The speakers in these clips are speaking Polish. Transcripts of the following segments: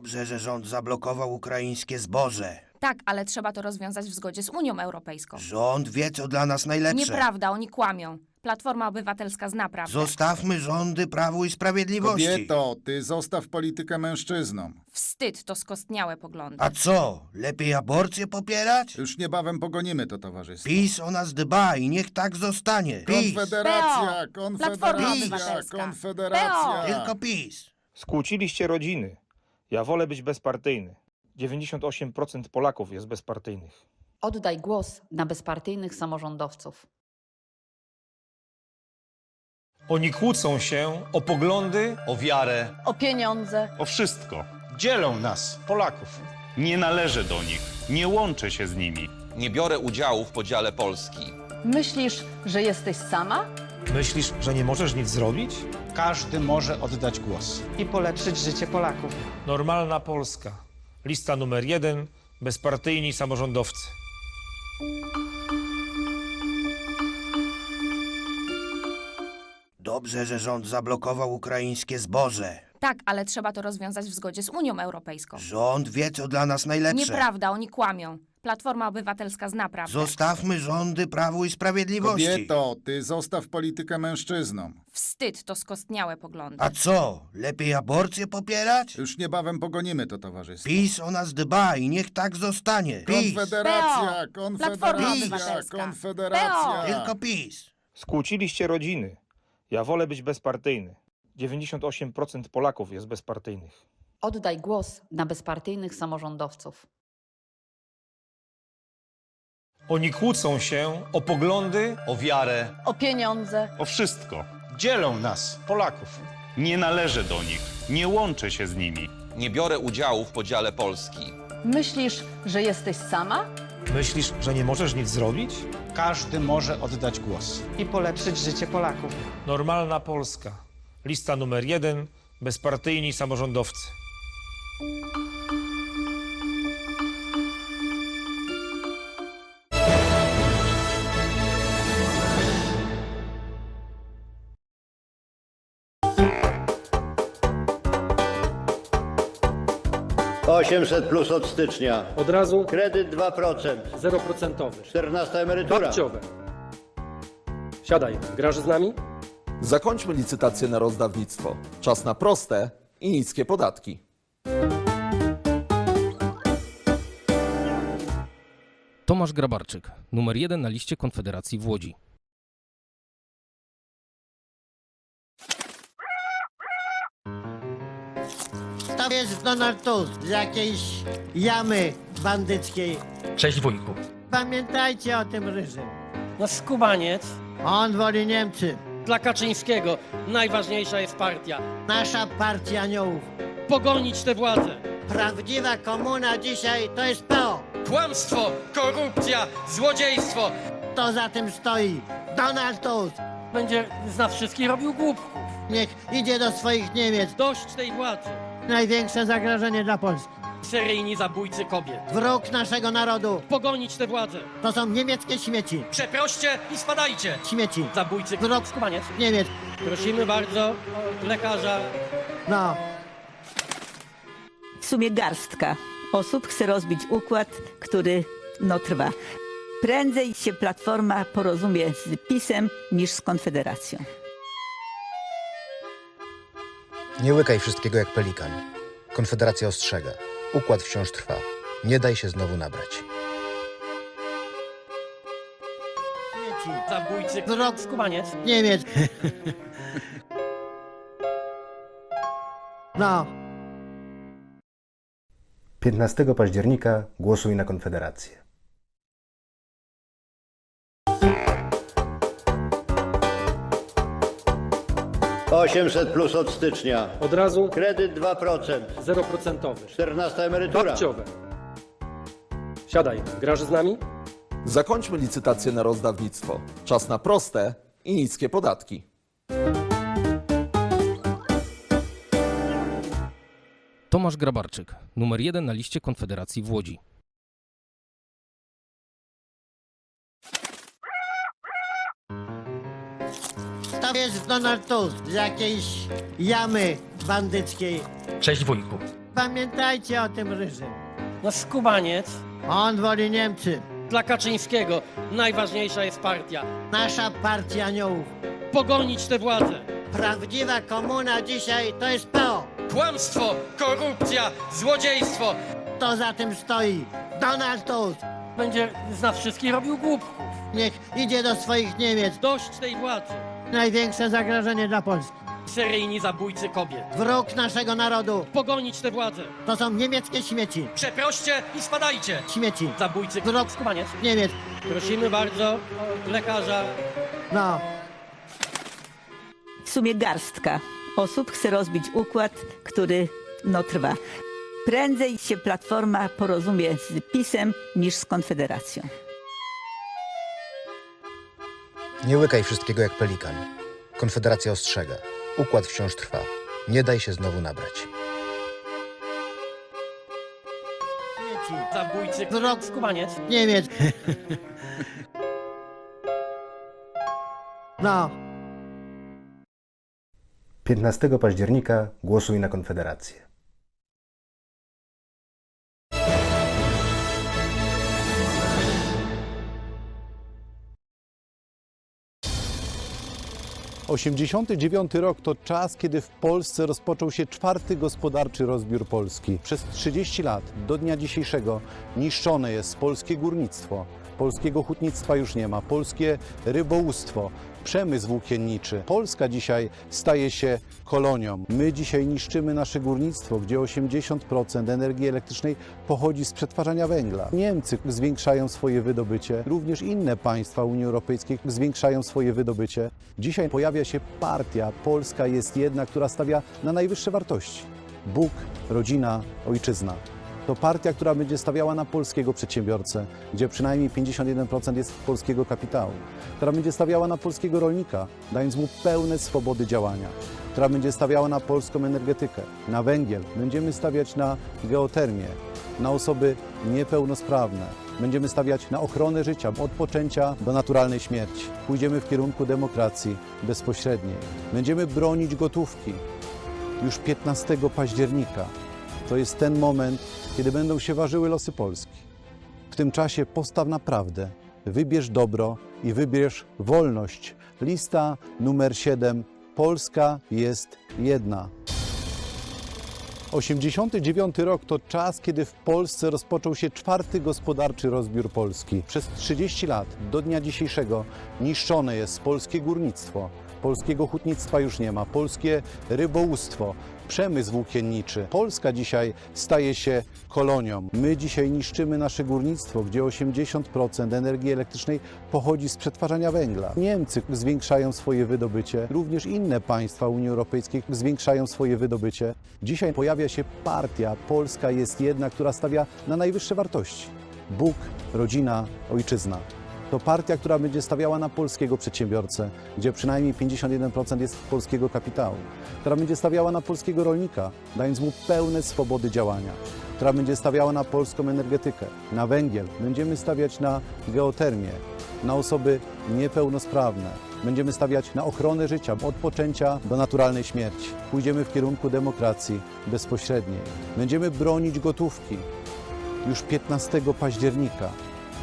Dobrze, że rząd zablokował ukraińskie zboże. Tak, ale trzeba to rozwiązać w zgodzie z Unią Europejską. Rząd wie, co dla nas najlepsze. Nieprawda, oni kłamią. Platforma Obywatelska zna prawdę. Zostawmy rządy Prawu i Sprawiedliwości. Kobieto, ty zostaw politykę mężczyznom. Wstyd to skostniałe poglądy. A co, lepiej aborcję popierać? Już niebawem pogonimy to towarzystwo. PiS o nas dba i niech tak zostanie. PiS, Konfederacja, PO, Platforma konfederacja, Obywatelska. konfederacja. tylko PiS. Skłóciliście rodziny. Ja wolę być bezpartyjny. 98% Polaków jest bezpartyjnych. Oddaj głos na bezpartyjnych samorządowców. Oni kłócą się o poglądy, o wiarę, O pieniądze. O wszystko. dzielą nas, Polaków. Nie należę do nich. Nie łączę się z nimi. nie biorę udziału w podziale Polski. Myślisz, że jesteś sama? Myślisz, że nie możesz nic zrobić? Każdy może oddać głos. i polepszyć życie Polaków. Normalna Polska. Lista numer jeden. Bezpartyjni samorządowcy. Dobrze, że rząd zablokował ukraińskie zboże. Tak, ale trzeba to rozwiązać w zgodzie z Unią Europejską. Rząd wie, co dla nas najlepsze. Nieprawda, oni kłamią. Platforma Obywatelska zna prawdę. Zostawmy rządy Prawu i Sprawiedliwości. Kobieto, ty zostaw politykę mężczyznom. Wstyd to skostniałe poglądy. A co, lepiej aborcję popierać? Już niebawem pogonimy to towarzystwo. PiS o nas dba i niech tak zostanie. PiS, Konfederacja, PO, Platforma konfederacja, Obywatelska. konfederacja. tylko PiS. Skłóciliście rodziny. Ja wolę być bezpartyjny. 98% Polaków jest bezpartyjnych. Oddaj głos na bezpartyjnych samorządowców. Oni kłócą się o poglądy, O wiarę, O pieniądze. O wszystko. dzielą nas, Polaków. Nie należę do nich. Nie łączę się z nimi. nie biorę udziału w podziale Polski. Myślisz, że jesteś sama? Myślisz, że nie możesz nic zrobić? Każdy może oddać głos. I polepszyć życie Polaków. Normalna Polska. Lista numer jeden. Bezpartyjni samorządowcy. Osiemset plus od stycznia. Od razu Kredyt 2%. 0%. 14 emerytura. Babciowe. Siadaj, grasz z nami? Zakończmy licytację na rozdawnictwo. Czas na proste i niskie podatki. Tomasz Grabarczyk, numer jeden na liście Konfederacji w Łodzi. To jest Donald Tusk z jakiejś jamy bandyckiej. Cześć wujku. Pamiętajcie o tym ryżym. No skubaniec. On woli Niemcy. Dla Kaczyńskiego najważniejsza jest partia. Nasza partia aniołów. Pogonić tę władzę. Prawdziwa komuna dzisiaj to jest PO. Kłamstwo, korupcja, złodziejstwo. To za tym stoi. Donald Tusk. Będzie z nas wszystkich robił głupków. Niech idzie do swoich Niemiec. Dość tej władzy. Największe zagrożenie dla Polski. Seryjni zabójcy kobiet. Wróg naszego narodu Pogonić tę władzę. to są niemieckie śmieci. Przeproście i spadajcie. Śmieci. Zabójcy Wróg skubaniec. Niemiec. Prosimy bardzo o lekarza. No. W sumie garstka osób chce rozbić układ, który no trwa. Prędzej się Platforma porozumie z PiSem niż z Konfederacją. Nie łykaj wszystkiego jak pelikan. Konfederacja ostrzega. Układ wciąż trwa. Nie daj się znowu nabrać. Zabójcy Wróg skubaniec. Niemiec. No. 15 października głosuj na Konfederację. Osiemset plus od stycznia. Od razu Kredyt 2%. 0%. 14 emerytura. Babciowe. Siadaj, grasz z nami? Zakończmy licytację na rozdawnictwo. Czas na proste i niskie podatki. Tomasz Grabarczyk, numer jeden na liście Konfederacji w Łodzi. Jest Donald Tusk z jakiejś jamy bandyckiej. Cześć wujku. Pamiętajcie o tym ryżym. No skubaniec. On woli Niemcy. Dla Kaczyńskiego najważniejsza jest partia. Nasza partia aniołów. Pogonić tę władzę. Prawdziwa komuna dzisiaj to jest PO. Kłamstwo, korupcja, złodziejstwo. To za tym stoi Donald Tusk. Będzie z nas wszystkich robił głupków. Niech idzie do swoich Niemiec. Dość tej władzy. Największe zagrożenie dla Polski. Seryjni zabójcy kobiet. Wróg naszego narodu Pogonić tę władzę. to są niemieckie śmieci. Przeproście i spadajcie. Śmieci. Zabójcy Wróg skubaniec. Niemiec. Prosimy bardzo o lekarza. No. W sumie garstka osób chce rozbić układ, który no trwa. Prędzej się Platforma porozumie z PiSem niż z Konfederacją. Nie łykaj wszystkiego jak pelikan. Konfederacja ostrzega. Układ wciąż trwa. Nie daj się znowu nabrać. Zabójcy Wróg skubaniec. Niemiec. No. 15 października głosuj na Konfederację. Osiemdziesiąty dziewiąty rok to czas, kiedy w Polsce rozpoczął się czwarty gospodarczy rozbiór Polski. Przez 30 lat do dnia dzisiejszego niszczone jest polskie górnictwo, polskiego hutnictwa już nie ma, polskie rybołówstwo, przemysł włókienniczy. Polska dzisiaj staje się kolonią. My dzisiaj niszczymy nasze górnictwo, gdzie 80% energii elektrycznej pochodzi z przetwarzania węgla. Niemcy zwiększają swoje wydobycie, również inne państwa Unii Europejskiej zwiększają swoje wydobycie. Dzisiaj pojawia się partia Polska jest jedna, która stawia na najwyższe wartości. Bóg, rodzina, ojczyzna. To partia, która będzie stawiała na polskiego przedsiębiorcę, gdzie przynajmniej 51% jest polskiego kapitału, która będzie stawiała na polskiego rolnika, dając mu pełne swobody działania, która będzie stawiała na polską energetykę, na węgiel. Będziemy stawiać na geotermię, na osoby niepełnosprawne. Będziemy stawiać na ochronę życia od poczęcia do naturalnej śmierci. Pójdziemy w kierunku demokracji bezpośredniej. Będziemy bronić gotówki. Już 15 października to jest ten moment, kiedy będą się ważyły losy Polski. W tym czasie postaw na prawdę, wybierz dobro i wybierz wolność. Lista numer 7. Polska jest jedna. 89 rok to czas, kiedy w Polsce rozpoczął się czwarty gospodarczy rozbiór Polski. Przez 30 lat do dnia dzisiejszego niszczone jest polskie górnictwo, polskiego hutnictwa już nie ma, polskie rybołówstwo, przemysł włókienniczy. Polska dzisiaj staje się kolonią. My dzisiaj niszczymy nasze górnictwo, gdzie 80% energii elektrycznej pochodzi z przetwarzania węgla. Niemcy zwiększają swoje wydobycie, również inne państwa Unii Europejskiej zwiększają swoje wydobycie. Dzisiaj pojawia się partia Polska jest jedna, która stawia na najwyższe wartości. Bóg, rodzina, ojczyzna. To partia, która będzie stawiała na polskiego przedsiębiorcę, gdzie przynajmniej 51% jest polskiego kapitału, która będzie stawiała na polskiego rolnika, dając mu pełne swobody działania, która będzie stawiała na polską energetykę, na węgiel. Będziemy stawiać na geotermię, na osoby niepełnosprawne. Będziemy stawiać na ochronę życia od poczęcia do naturalnej śmierci. Pójdziemy w kierunku demokracji bezpośredniej. Będziemy bronić gotówki. Już 15 października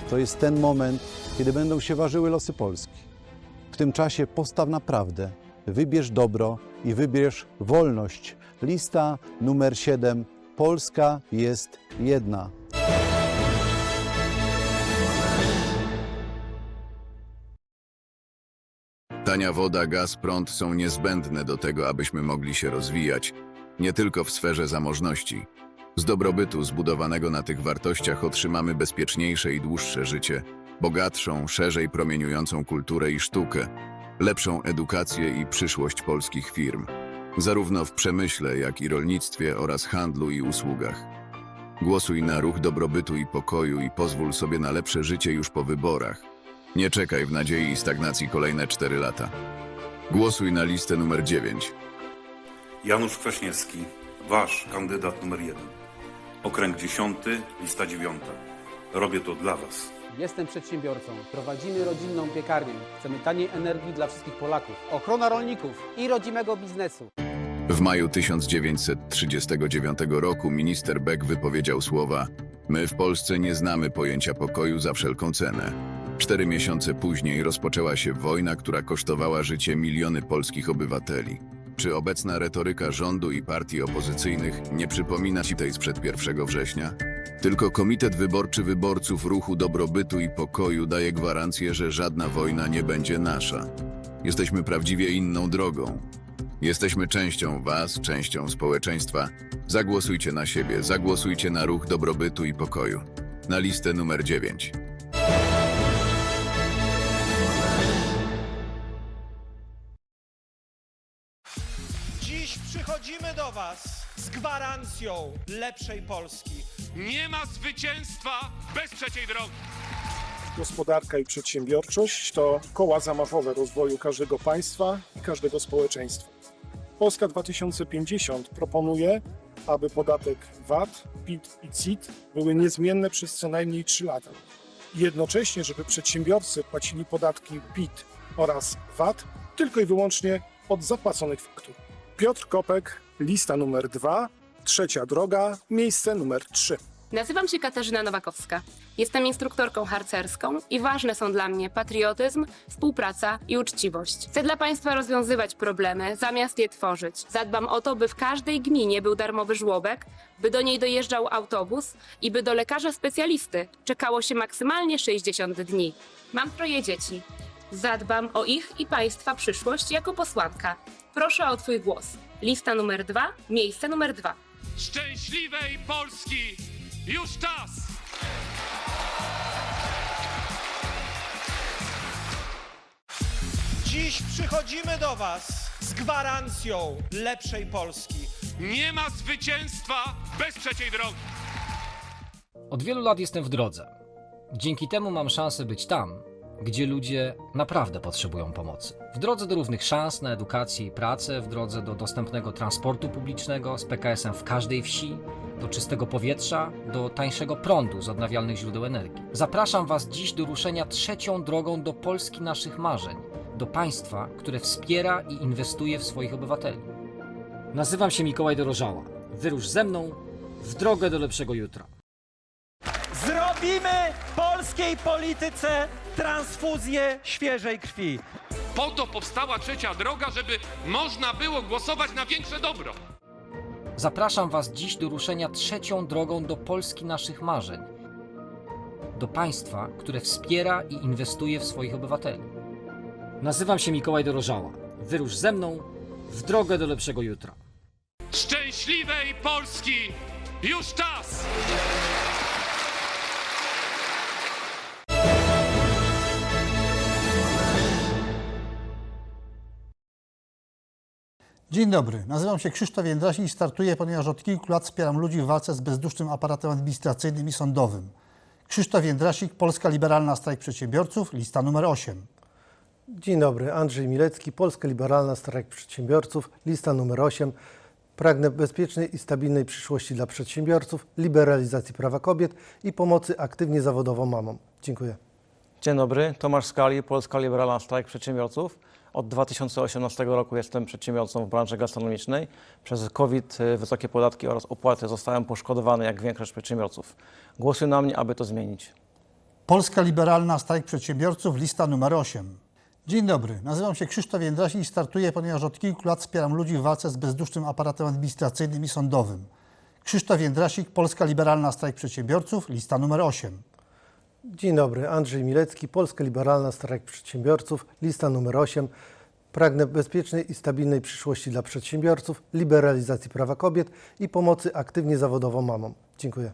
to jest ten moment, kiedy będą się ważyły losy Polski. W tym czasie postaw na prawdę, wybierz dobro i wybierz wolność. Lista numer 7. Polska jest jedna. Tania woda, gaz, prąd są niezbędne do tego, abyśmy mogli się rozwijać, nie tylko w sferze zamożności. Z dobrobytu zbudowanego na tych wartościach otrzymamy bezpieczniejsze i dłuższe życie, bogatszą, szerzej promieniującą kulturę i sztukę, lepszą edukację i przyszłość polskich firm, zarówno w przemyśle, jak i rolnictwie oraz handlu i usługach. Głosuj na ruch dobrobytu i pokoju i pozwól sobie na lepsze życie już po wyborach. Nie czekaj w nadziei i stagnacji kolejne 4 lata. Głosuj na listę numer 9. Janusz Kwaśniewski, wasz kandydat numer jeden. Okręg 10, lista 9. Robię to dla was. Jestem przedsiębiorcą. Prowadzimy rodzinną piekarnię. Chcemy taniej energii dla wszystkich Polaków. Ochrona rolników i rodzimego biznesu. W maju 1939 roku minister Beck wypowiedział słowa: My w Polsce nie znamy pojęcia pokoju za wszelką cenę. Cztery miesiące później rozpoczęła się wojna, która kosztowała życie miliony polskich obywateli. Czy obecna retoryka rządu i partii opozycyjnych nie przypomina ci tej sprzed 1 września? Tylko Komitet Wyborczy Wyborców Ruchu Dobrobytu i Pokoju daje gwarancję, że żadna wojna nie będzie nasza. Jesteśmy prawdziwie inną drogą. Jesteśmy częścią Was, częścią społeczeństwa. Zagłosujcie na siebie, zagłosujcie na Ruch Dobrobytu i Pokoju. Na listę numer 9. do Was z gwarancją lepszej Polski. Nie ma zwycięstwa bez trzeciej drogi. Gospodarka i przedsiębiorczość to koła zamachowe rozwoju każdego państwa i każdego społeczeństwa. Polska 2050 proponuje, aby podatek VAT, PIT i CIT były niezmienne przez co najmniej 3 lata. Jednocześnie, żeby przedsiębiorcy płacili podatki PIT oraz VAT tylko i wyłącznie od zapłaconych faktur. Piotr Kopek, lista numer 2, trzecia droga, miejsce numer 3. Nazywam się Katarzyna Nowakowska. Jestem instruktorką harcerską i ważne są dla mnie patriotyzm, współpraca i uczciwość. Chcę dla Państwa rozwiązywać problemy, zamiast je tworzyć. Zadbam o to, by w każdej gminie był darmowy żłobek, by do niej dojeżdżał autobus i by do lekarza specjalisty czekało się maksymalnie 60 dni. Mam troje dzieci. Zadbam o ich i Państwa przyszłość jako posłanka. Proszę o Twój głos. Lista numer dwa, miejsce numer dwa. Szczęśliwej Polski już czas! Dziś przychodzimy do Was z gwarancją lepszej Polski. Nie ma zwycięstwa bez trzeciej drogi. Od wielu lat jestem w drodze. Dzięki temu mam szansę być tam, gdzie ludzie naprawdę potrzebują pomocy. W drodze do równych szans na edukację i pracę, w drodze do dostępnego transportu publicznego z PKS-em w każdej wsi, do czystego powietrza, do tańszego prądu z odnawialnych źródeł energii. Zapraszam Was dziś do ruszenia trzecią drogą do Polski naszych marzeń, do państwa, które wspiera i inwestuje w swoich obywateli. Nazywam się Mikołaj Dorożała. Wyrusz ze mną w drogę do lepszego jutra. Zrobimy polskiej polityce transfuzję świeżej krwi. Po to powstała trzecia droga, żeby można było głosować na większe dobro. Zapraszam Was dziś do ruszenia trzecią drogą do Polski naszych marzeń, do państwa, które wspiera i inwestuje w swoich obywateli. Nazywam się Mikołaj Dorożała. Wyrusz ze mną w drogę do lepszego jutra. Szczęśliwej Polski już czas! Dzień dobry, nazywam się Krzysztof Jędrasi i startuję, ponieważ od kilku lat wspieram ludzi w walce z bezdusznym aparatem administracyjnym i sądowym. Krzysztof Jędrasik, Polska Liberalna Strajk Przedsiębiorców, lista numer 8. Dzień dobry, Andrzej Milecki, Polska Liberalna Strajk Przedsiębiorców, lista numer 8. Pragnę bezpiecznej i stabilnej przyszłości dla przedsiębiorców, liberalizacji prawa kobiet i pomocy aktywnie zawodowo mamom. Dziękuję. Dzień dobry, Tomasz Skali, Polska Liberalna Strajk Przedsiębiorców. Od 2018 roku jestem przedsiębiorcą w branży gastronomicznej. Przez COVID, y, wysokie podatki oraz opłaty zostałem poszkodowany jak większość przedsiębiorców. Głosuj na mnie, aby to zmienić. Polska Liberalna Strajk Przedsiębiorców, lista numer 8. Dzień dobry, nazywam się Krzysztof Jędrasi i startuję, ponieważ od kilku lat wspieram ludzi w walce z bezdusznym aparatem administracyjnym i sądowym. Krzysztof Jędrasik, Polska Liberalna Strajk Przedsiębiorców, lista numer 8. Dzień dobry, Andrzej Milecki, Polska Liberalna Strajk Przedsiębiorców, lista numer 8. Pragnę bezpiecznej i stabilnej przyszłości dla przedsiębiorców, liberalizacji prawa kobiet i pomocy aktywnie zawodowo mamom. Dziękuję.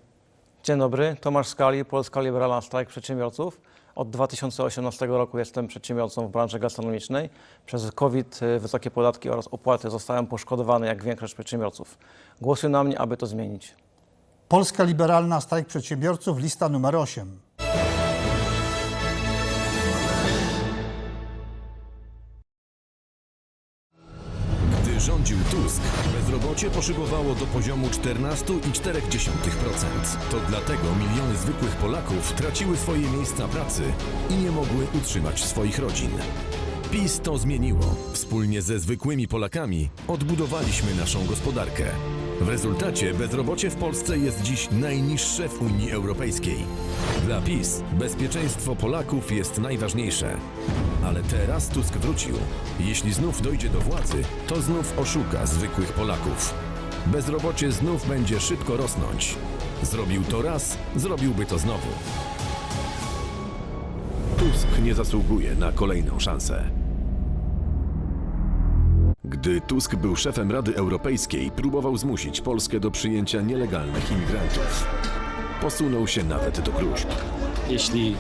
Dzień dobry, Tomasz Skali, Polska Liberalna Strajk Przedsiębiorców. Od 2018 roku jestem przedsiębiorcą w branży gastronomicznej. Przez COVID, y, wysokie podatki oraz opłaty zostałem poszkodowany jak większość przedsiębiorców. Głosuj na mnie, aby to zmienić. Polska Liberalna Strajk Przedsiębiorców, lista numer 8. rządził Tusk, bezrobocie poszybowało do poziomu 14,4%. To dlatego miliony zwykłych Polaków traciły swoje miejsca pracy i nie mogły utrzymać swoich rodzin. PiS to zmieniło. Wspólnie ze zwykłymi Polakami odbudowaliśmy naszą gospodarkę. W rezultacie bezrobocie w Polsce jest dziś najniższe w Unii Europejskiej. Dla PiS bezpieczeństwo Polaków jest najważniejsze. Ale teraz Tusk wrócił. Jeśli znów dojdzie do władzy, to znów oszuka zwykłych Polaków. Bezrobocie znów będzie szybko rosnąć. Zrobił to raz, zrobiłby to znowu. Tusk nie zasługuje na kolejną szansę. Gdy Tusk był szefem Rady Europejskiej, próbował zmusić Polskę do przyjęcia nielegalnych imigrantów. Posunął się nawet do gruźb. jeśli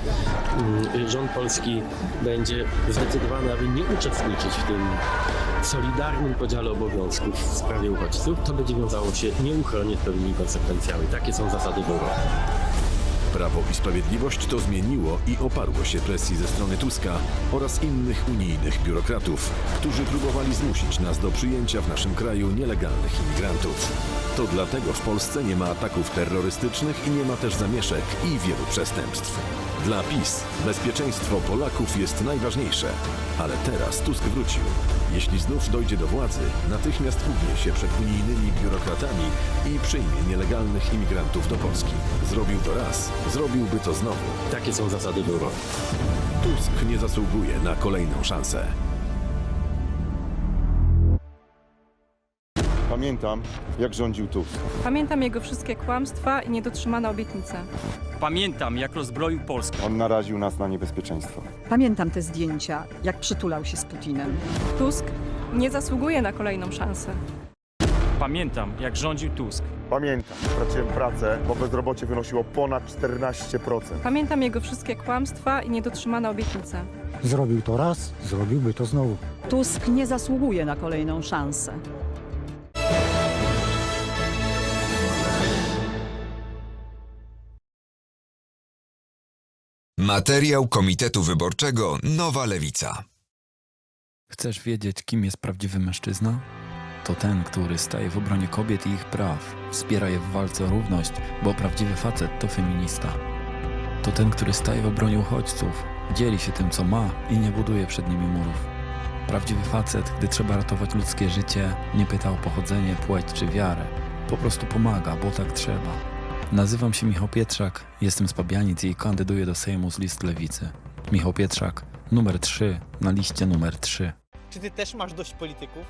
mm, rząd polski będzie zdecydowany, aby nie uczestniczyć w tym solidarnym podziale obowiązków w sprawie uchodźców, to będzie wiązało się nieuchronnie z pewnymi konsekwencjami. Takie są zasady w Europie. Prawo i Sprawiedliwość to zmieniło i oparło się presji ze strony Tuska oraz innych unijnych biurokratów, którzy próbowali zmusić nas do przyjęcia w naszym kraju nielegalnych imigrantów. To dlatego w Polsce nie ma ataków terrorystycznych i nie ma też zamieszek i wielu przestępstw. Dla PiS bezpieczeństwo Polaków jest najważniejsze, ale teraz Tusk wrócił. Jeśli znów dojdzie do władzy, natychmiast ugnie się przed unijnymi biurokratami i przyjmie nielegalnych imigrantów do Polski. Zrobił to raz, zrobiłby to znowu. Takie są zasady w Europie. Tusk nie zasługuje na kolejną szansę. Pamiętam, jak rządził Tusk. Pamiętam jego wszystkie kłamstwa i niedotrzymane obietnice. Pamiętam, jak rozbroił Polskę. On naraził nas na niebezpieczeństwo. Pamiętam te zdjęcia, jak przytulał się z Putinem. Tusk nie zasługuje na kolejną szansę. Pamiętam, jak rządził Tusk. Pamiętam, straciłem pracę, bo bezrobocie wynosiło ponad 14%. Pamiętam jego wszystkie kłamstwa i niedotrzymane obietnice. Zrobił to raz, zrobiłby to znowu. Tusk nie zasługuje na kolejną szansę. Materiał Komitetu Wyborczego Nowa Lewica. Chcesz wiedzieć, kim jest prawdziwy mężczyzna? To ten, który staje w obronie kobiet i ich praw, wspiera je w walce o równość, bo prawdziwy facet to feminista. To ten, który staje w obronie uchodźców, dzieli się tym, co ma i nie buduje przed nimi murów. Prawdziwy facet, gdy trzeba ratować ludzkie życie, nie pyta o pochodzenie, płeć czy wiarę. Po prostu pomaga, bo tak trzeba. Nazywam się Michał Pietrzak, jestem z Pabianic i kandyduję do Sejmu z list Lewicy. Michał Pietrzak, numer 3 na liście numer 3. Czy ty też masz dość polityków?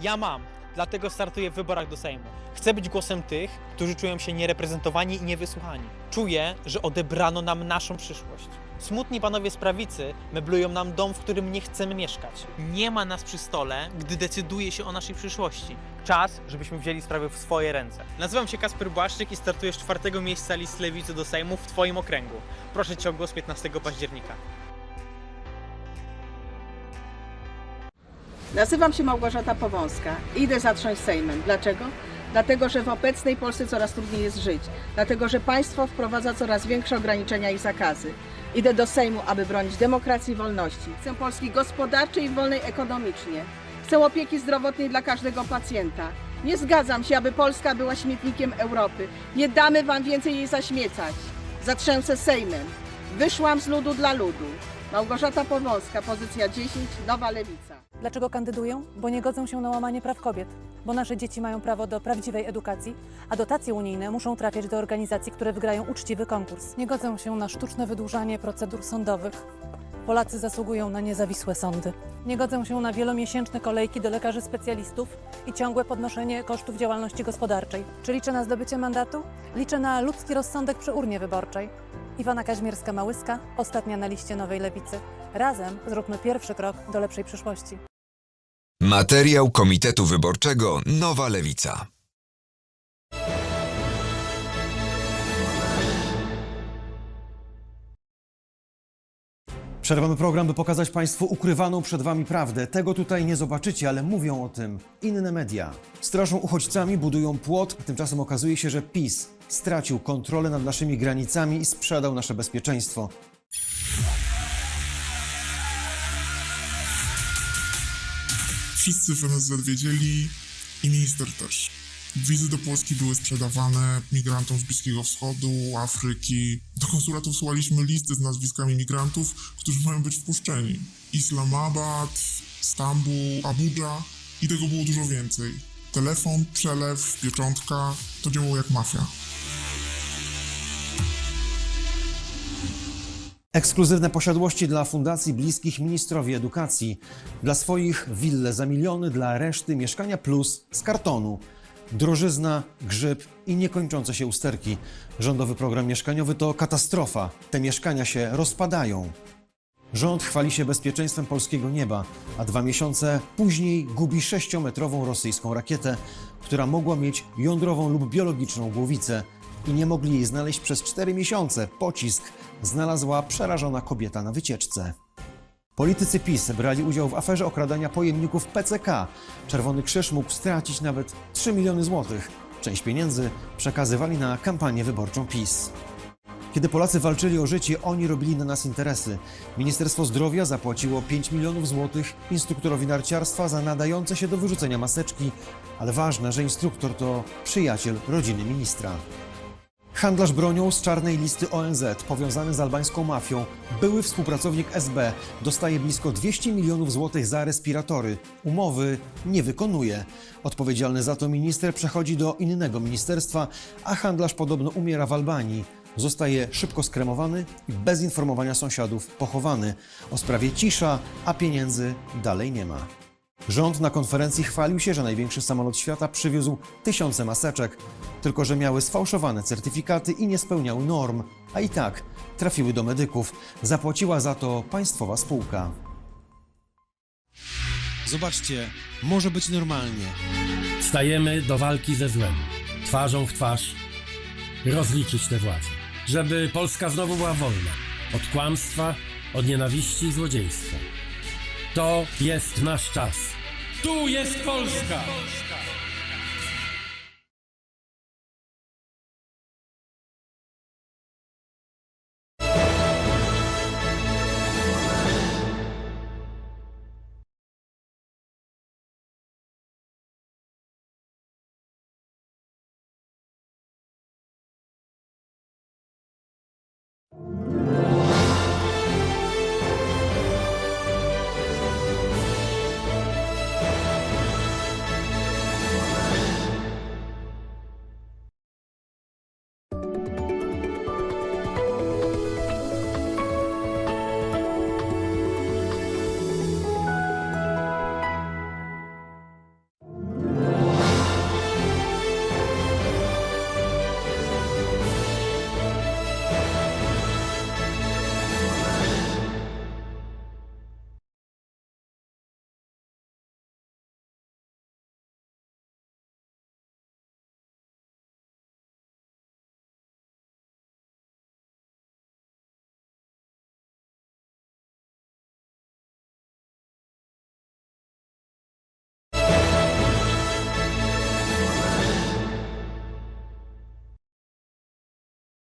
Ja mam, dlatego startuję w wyborach do Sejmu. Chcę być głosem tych, którzy czują się niereprezentowani i niewysłuchani. Czuję, że odebrano nam naszą przyszłość. Smutni panowie z prawicy meblują nam dom, w którym nie chcemy mieszkać. Nie ma nas przy stole, gdy decyduje się o naszej przyszłości. Czas, żebyśmy wzięli sprawy w swoje ręce. Nazywam się Kasper Błaszczyk i startuję z czwartego miejsca list Lewicy do Sejmu w Twoim okręgu. Proszę Cię o głos 15 października. Nazywam się Małgorzata Powązka. Idę zatrząść Sejmem. Dlaczego? Dlatego, że w obecnej Polsce coraz trudniej jest żyć. Dlatego, że państwo wprowadza coraz większe ograniczenia i zakazy. Idę do Sejmu, aby bronić demokracji i wolności. Chcę Polski gospodarczej i wolnej ekonomicznie. Chcę opieki zdrowotnej dla każdego pacjenta. Nie zgadzam się, aby Polska była śmietnikiem Europy. Nie damy wam więcej jej zaśmiecać. Zatrzęsę Sejmem. Wyszłam z ludu dla ludu. Małgorzata Powązka, pozycja 10, Nowa Lewica. Dlaczego kandyduję? Bo nie godzę się na łamanie praw kobiet. Bo nasze dzieci mają prawo do prawdziwej edukacji, a dotacje unijne muszą trafiać do organizacji, które wygrają uczciwy konkurs. Nie godzę się na sztuczne wydłużanie procedur sądowych. Polacy zasługują na niezawisłe sądy. Nie godzę się na wielomiesięczne kolejki do lekarzy specjalistów i ciągłe podnoszenie kosztów działalności gospodarczej. Czy liczę na zdobycie mandatu? Liczę na ludzki rozsądek przy urnie wyborczej. Iwana Kaźmierska-Małyska, ostatnia na liście Nowej Lewicy. Razem zróbmy pierwszy krok do lepszej przyszłości. Materiał Komitetu Wyborczego Nowa Lewica. Przerwamy program, by pokazać Państwu ukrywaną przed Wami prawdę. Tego tutaj nie zobaczycie, ale mówią o tym inne media. Straszą uchodźcami, budują płot, a tymczasem okazuje się, że PiS stracił kontrolę nad naszymi granicami i sprzedał nasze bezpieczeństwo. Wszyscy w NSZ wiedzieli i minister też. Wizy do Polski były sprzedawane migrantom z Bliskiego Wschodu, Afryki. Do konsulatów słuchaliśmy listy z nazwiskami migrantów, którzy mają być wpuszczeni. Islamabad, Stambuł, Abuja i tego było dużo więcej. Telefon, przelew, pieczątka, to działało jak mafia. Ekskluzywne posiadłości dla fundacji bliskich ministrowi edukacji. Dla swoich wille za miliony, dla reszty mieszkania plus z kartonu. Drożyzna, grzyb i niekończące się usterki. Rządowy program mieszkaniowy to katastrofa. Te mieszkania się rozpadają. Rząd chwali się bezpieczeństwem polskiego nieba, a dwa miesiące później gubi sześciometrową rosyjską rakietę, która mogła mieć jądrową lub biologiczną głowicę i nie mogli jej znaleźć przez cztery miesiące. Pocisk znalazła przerażona kobieta na wycieczce. Politycy PiS brali udział w aferze okradania pojemników PCK. Czerwony Krzyż mógł stracić nawet 3 miliony złotych. Część pieniędzy przekazywali na kampanię wyborczą PiS. Kiedy Polacy walczyli o życie, oni robili na nas interesy. Ministerstwo Zdrowia zapłaciło 5 milionów złotych instruktorowi narciarstwa za nadające się do wyrzucenia maseczki, ale ważne, że instruktor to przyjaciel rodziny ministra. Handlarz bronią z czarnej listy ONZ, powiązany z albańską mafią, były współpracownik SB, dostaje blisko 200 milionów złotych za respiratory. Umowy nie wykonuje. Odpowiedzialny za to minister przechodzi do innego ministerstwa, a handlarz podobno umiera w Albanii. Zostaje szybko skremowany i bez informowania sąsiadów pochowany. O sprawie cisza, a pieniędzy dalej nie ma. Rząd na konferencji chwalił się, że największy samolot świata przywiózł tysiące maseczek, tylko że miały sfałszowane certyfikaty i nie spełniały norm, a i tak trafiły do medyków. Zapłaciła za to państwowa spółka. Zobaczcie, może być normalnie. Stajemy do walki ze złem, twarzą w twarz, rozliczyć tę władzę, żeby Polska znowu była wolna od kłamstwa, od nienawiści i złodziejstwa. To jest nasz czas. Tu jest Polska!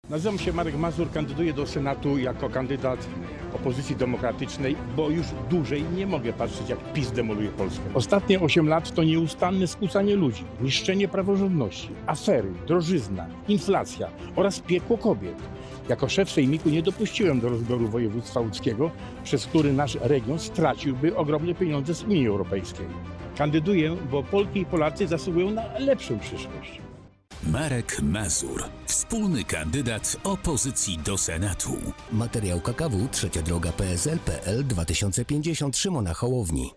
Nazywam się Marek Mazur, kandyduję do Senatu jako kandydat opozycji demokratycznej, bo już dłużej nie mogę patrzeć, jak PiS demoluje Polskę. Ostatnie 8 lat to nieustanne skłócanie ludzi, niszczenie praworządności, afery, drożyzna, inflacja oraz piekło kobiet. Jako szef sejmiku nie dopuściłem do rozbioru województwa łódzkiego, przez który nasz region straciłby ogromne pieniądze z Unii Europejskiej. Kandyduję, bo Polki i Polacy zasługują na lepszą przyszłość. Marek Mazur, wspólny kandydat opozycji do Senatu. Materiał KKW Trzecia Droga PSL PL 2050 Szymona Hołowni.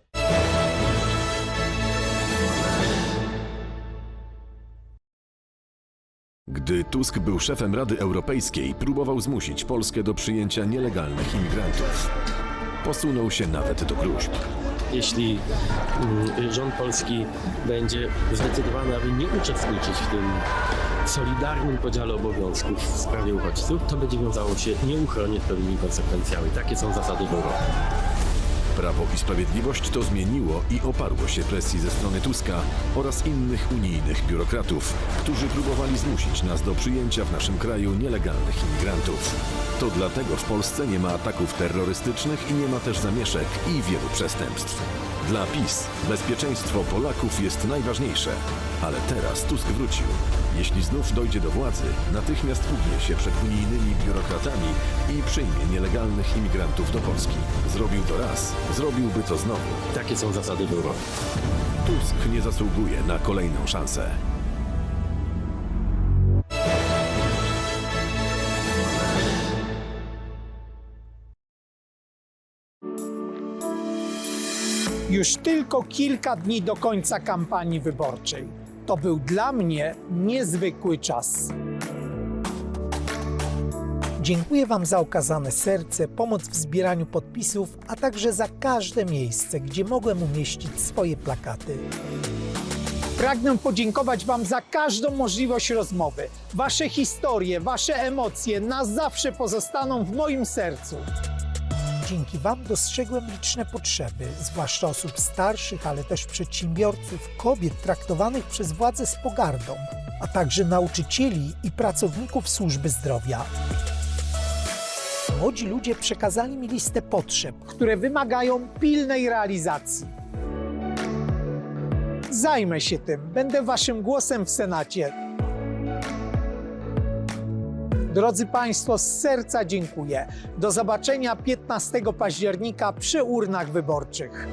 Gdy Tusk był szefem Rady Europejskiej, próbował zmusić Polskę do przyjęcia nielegalnych imigrantów. Posunął się nawet do gruźb. Jeśli mm, rząd polski będzie zdecydowany, aby nie uczestniczyć w tym solidarnym podziale obowiązków w sprawie uchodźców, to będzie wiązało się nieuchronnie z pewnymi konsekwencjami. Takie są zasady w Europie. Prawo i Sprawiedliwość to zmieniło i oparło się presji ze strony Tuska oraz innych unijnych biurokratów, którzy próbowali zmusić nas do przyjęcia w naszym kraju nielegalnych imigrantów. To dlatego w Polsce nie ma ataków terrorystycznych i nie ma też zamieszek i wielu przestępstw. Dla PiS bezpieczeństwo Polaków jest najważniejsze. Ale teraz Tusk wrócił. Jeśli znów dojdzie do władzy, natychmiast ugnie się przed unijnymi biurokratami i przyjmie nielegalnych imigrantów do Polski. Zrobił to raz, zrobiłby to znowu. Takie są zasady wyboru. Tusk nie zasługuje na kolejną szansę. Już tylko kilka dni do końca kampanii wyborczej. To był dla mnie niezwykły czas. Dziękuję Wam za okazane serce, pomoc w zbieraniu podpisów, a także za każde miejsce, gdzie mogłem umieścić swoje plakaty. Pragnę podziękować Wam za każdą możliwość rozmowy. Wasze historie, Wasze emocje na zawsze pozostaną w moim sercu. Dzięki Wam dostrzegłem liczne potrzeby, zwłaszcza osób starszych, ale też przedsiębiorców, kobiet traktowanych przez władze z pogardą, a także nauczycieli i pracowników służby zdrowia. Młodzi ludzie przekazali mi listę potrzeb, które wymagają pilnej realizacji. Zajmę się tym, będę Waszym głosem w Senacie. Drodzy Państwo, z serca dziękuję. Do zobaczenia 15 października przy urnach wyborczych.